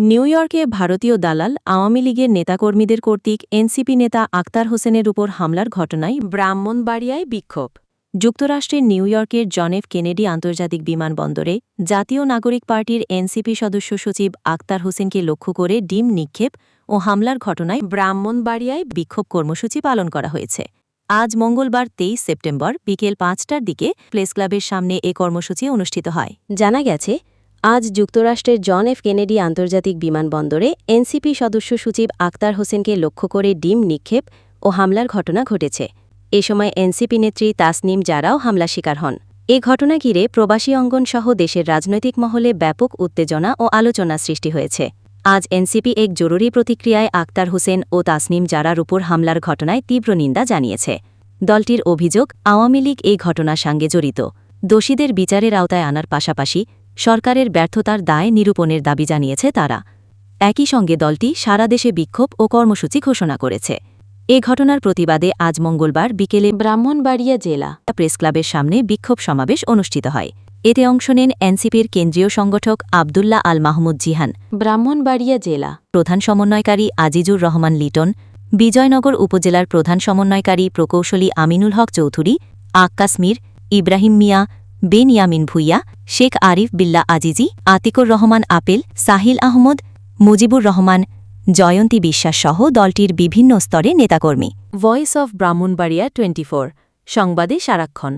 New ইয়র্কে ভারতীয় দালাল আওয়ামী লীগের নেতাকর্মীদের কর্তৃক এনসিপি নেতা আক্তার হোসেনের উপর হামলার ঘটনায় ব্রাহ্মণবাড়িয়ায় বিক্ষোভ। যুক্তরাষ্ট্রের নিউ ইয়র্কের জন এফ কেনেডি আন্তর্জাতিক বিমানবন্দরে জাতীয় নাগরিক পার্টির এনসিপি সদস্য সচিব আক্তার হোসেনকে লক্ষ্য করে ডিম নিক্ষেপ ও হামলার ঘটনায় ব্রাহ্মণবাড়িয়ায় বিক্ষোভ কর্মসূচি পালন করা হয়েছে। আজ মঙ্গলবার তেইশ সেপ্টেম্বর বিকেল পাঁচটার দিকে প্লেস ক্লাবের সামনে এ কর্মসূচি অনুষ্ঠিত হয়। জানা গেছে আজ যুক্তরাষ্ট্রের জন এফ কেনেডি আন্তর্জাতিক বিমানবন্দরে এনসিপি সদস্য সচিব আক্তার হোসেনকে লক্ষ্য করে ডিম নিক্ষেপ ও হামলার ঘটনা ঘটেছে। এ সময় এনসিপি নেত্রী তাসনিম জারাও হামলা শিকার হন। এ ঘটনা ঘিরে প্রবাসী অঙ্গন সহ দেশের রাজনৈতিক মহলে ব্যাপক উত্তেজনা ও আলোচনা সৃষ্টি হয়েছে। আজ এনসিপি এক জরুরি প্রতিক্রিয়ায় আক্তার হোসেন ও তাসনিম জারার উপর হামলার ঘটনায় তীব্র নিন্দা জানিয়েছে। দলটির অভিযোগ, আওয়ামী লীগ এই ঘটনার সঙ্গে জড়িত। দোষীদের বিচারের আওতায় আনার পাশাপাশি সরকারের ব্যর্থতার দায় নিরূপণের দাবি জানিয়েছে তারা। একই সঙ্গে দলটি সারা দেশে বিক্ষোভ ও কর্মসূচি ঘোষণা করেছে। এ ঘটনার প্রতিবাদে আজ মঙ্গলবার বিকেলে ব্রাহ্মণবাড়িয়া জেলা প্রেস ক্লাবের সামনে বিক্ষোভ সমাবেশ অনুষ্ঠিত হয়। এতে অংশ নেন এনসিপির কেন্দ্রীয় সংগঠক আবদুল্লাহ আল মাহমুদ জিহান। ব্রাহ্মণবাড়িয়া জেলা প্রধান সমন্বয়কারী আজিজুর রহমান লিটন, বিজয়নগর উপজেলার প্রধান সমন্বয়কারী প্রকৌশলী আমিনুল হক চৌধুরী, আক্কাস মীর, ইব্রাহিম মিয়া বেন ইয়ামিন ভুইয়া শেখ আরিফ বিল্লা আজিজি, আতিকুর রহমান আপেল, সাহিল আহমদ, মুজিবুর রহমান, জয়ন্তী বিশ্বাস সহ দলটির বিভিন্ন স্তরে নেতাকর্মী। Voice of Brahmanbaria twenty four সংবাদে সারাক্ষণ।